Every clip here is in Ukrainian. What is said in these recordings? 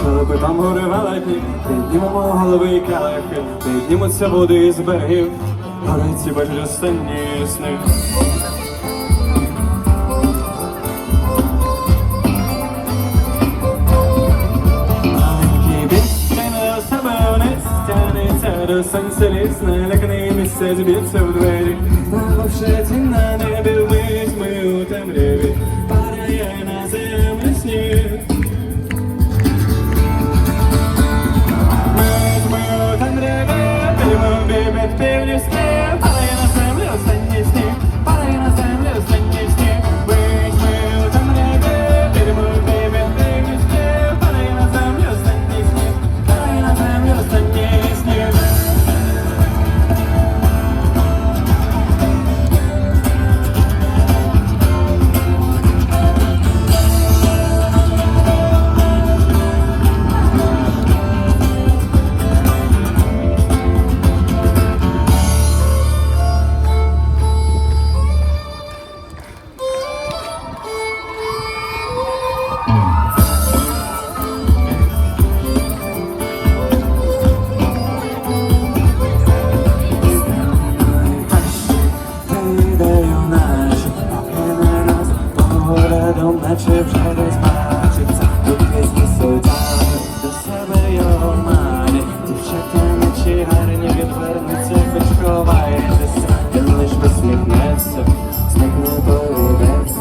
Щелепи там гори велетні, піднімемо голови і келихи, піднімуться води з берегів, гориці бачать останні сни. До сонця ліс, наляканий місяць б'ється в двері, Набувши на небі вмить ми у темряві, наче вже до себе його мані, дівчата наче гарні відвернуться, хоч ховаєтеся, він лиш посміхнеться, смикне повідеться,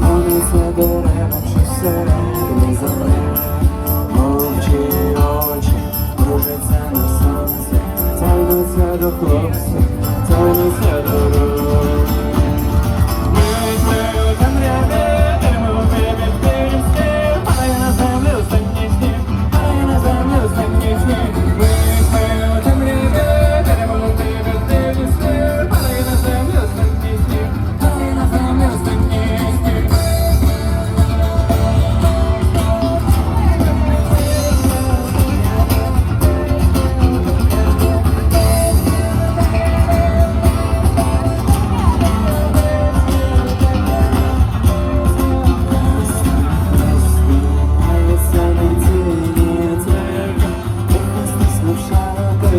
вони дерева чи всередині землі, мовчі очі, кружаться на сонці, тягнуться до хлопця, тягнуться до рук.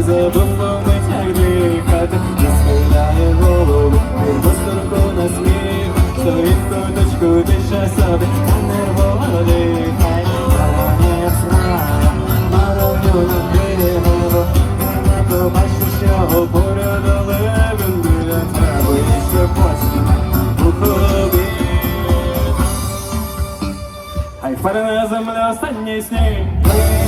Забув як дихати, не схиляє голову, руку на сміх, стоїть в куточку, тише собі, та нервово дихає, не маровню на голову, не побачу, що поряд, ще у хобі. Хай на останній сніг.